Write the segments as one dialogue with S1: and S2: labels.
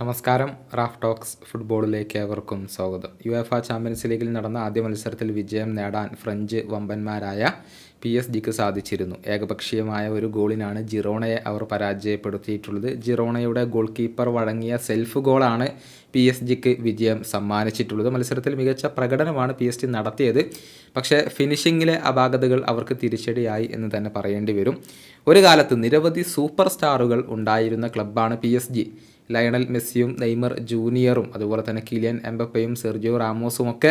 S1: നമസ്കാരം Raf talks ഫുട്ബോളിലേക്ക് ഏവർക്കും സ്വാഗതം. യു എഫ ചാമ്പ്യൻസ് ലീഗിൽ നടന്ന ആദ്യ മത്സരത്തിൽ വിജയം നേടാൻ ഫ്രഞ്ച് വമ്പന്മാരായ പി എസ് ജിക്ക് സാധിച്ചിരുന്നു. ഏകപക്ഷീയമായ ഒരു ഗോളിനാണ് ജിറോണയെ അവർ പരാജയപ്പെടുത്തിയിട്ടുള്ളത്. ജിറോണയുടെ ഗോൾ കീപ്പർ വഴങ്ങിയ സെൽഫ് ഗോളാണ് പി എസ് ജിക്ക് വിജയം സമ്മാനിച്ചിട്ടുള്ളത്. മത്സരത്തിൽ മികച്ച പ്രകടനമാണ് പി എസ് ജി നടത്തിയത്. പക്ഷേ ഫിനിഷിങ്ങിലെ അപാകതകൾ അവർക്ക് തിരിച്ചടിയായി എന്ന് തന്നെ പറയേണ്ടി വരും. ഒരു കാലത്ത് നിരവധി സൂപ്പർ സ്റ്റാറുകൾ ഉണ്ടായിരുന്ന ക്ലബ്ബാണ് പി എസ് ജി. ലയണൽ മെസ്സിയും നെയ്മർ ജൂനിയറും അതുപോലെ തന്നെ കിലിയൻ എംബപ്പയും സെർജിയോ റാമോസും ഒക്കെ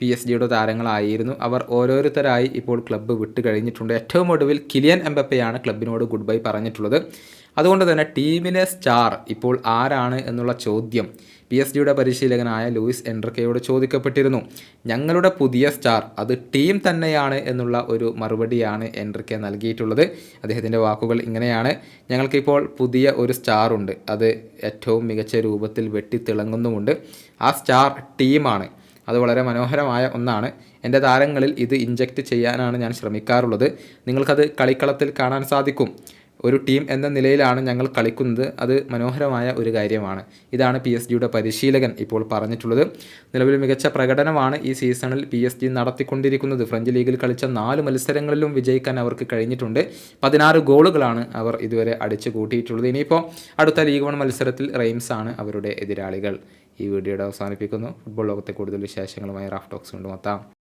S1: പി എസ് ജിയുടെ താരങ്ങളായിരുന്നു. അവർ ഓരോരുത്തരായി ഇപ്പോൾ ക്ലബ്ബ് വിട്ട് കഴിഞ്ഞിട്ടുണ്ട്. ഏറ്റവും ഒടുവിൽ കിലിയൻ എംബപ്പയാണ് ക്ലബിനോട് ഗുഡ് ബൈ പറഞ്ഞിട്ടുള്ളത്. അതുകൊണ്ട് തന്നെ ടീമിലെ സ്റ്റാർ ഇപ്പോൾ ആരാണ് എന്നുള്ള ചോദ്യം പി എസ് ജിയുടെ പരിശീലകനായ ലൂയിസ് എൻഡ്രക്കയോട് ചോദിക്കപ്പെട്ടിരുന്നു. ഞങ്ങളുടെ പുതിയ സ്റ്റാർ അത് ടീം തന്നെയാണ് എന്നുള്ള ഒരു മറുപടിയാണ് എൻഡ്രിക്ക നൽകിയിട്ടുള്ളത്. അദ്ദേഹത്തിന്റെ വാക്കുകൾ ഇങ്ങനെയാണ്. ഞങ്ങൾക്കിപ്പോൾ പുതിയ ഒരു സ്റ്റാർ ഉണ്ട് അത് ഏറ്റവും മികച്ച രൂപത്തിൽ വെട്ടിത്തിളങ്ങുന്നുമുണ്ട്. ആ സ്റ്റാർ ടീമാണ്. അത് വളരെ മനോഹരമായ ഒന്നാണ്. എന്റെ താരങ്ങളിൽ ഇത് ഇഞ്ചക്റ്റ് ചെയ്യാനാണ് ഞാൻ ശ്രമിക്കാറുള്ളത്. നിങ്ങൾക്കത് കളിക്കളത്തിൽ കാണാൻ സാധിക്കും. ഒരു ടീം എന്ന നിലയിലാണ് ഞങ്ങൾ കളിക്കുന്നത്. അത് മനോഹരമായ ഒരു കാര്യമാണ്. ഇതാണ് പി എസ് ജിയുടെ പരിശീലകൻ ഇപ്പോൾ പറഞ്ഞിട്ടുള്ളത്. നിലവിൽ മികച്ച പ്രകടനമാണ് ഈ സീസണിൽ പി എസ് ജി നടത്തിക്കൊണ്ടിരിക്കുന്നത്. ഫ്രഞ്ച് ലീഗിൽ കളിച്ച നാല് മത്സരങ്ങളിലും വിജയിക്കാൻ അവർക്ക് കഴിഞ്ഞിട്ടുണ്ട്. പതിനാറ് ഗോളുകളാണ് അവർ ഇതുവരെ അടിച്ചു കൂട്ടിയിട്ടുള്ളത് ഇനിയിപ്പോൾ അടുത്ത ലീഗ് വൺ മത്സരത്തിൽ റെയിംസ് ആണ് അവരുടെ എതിരാളികൾ. ഈ വീഡിയോയുടെ അവസാനിപ്പിക്കുന്നു. ഫുട്ബോൾ ലോകത്തെ കൂടുതൽ വിശേഷങ്ങളുമായി റാഫ് ടോക്സ് കൊണ്ടുമെത്താം.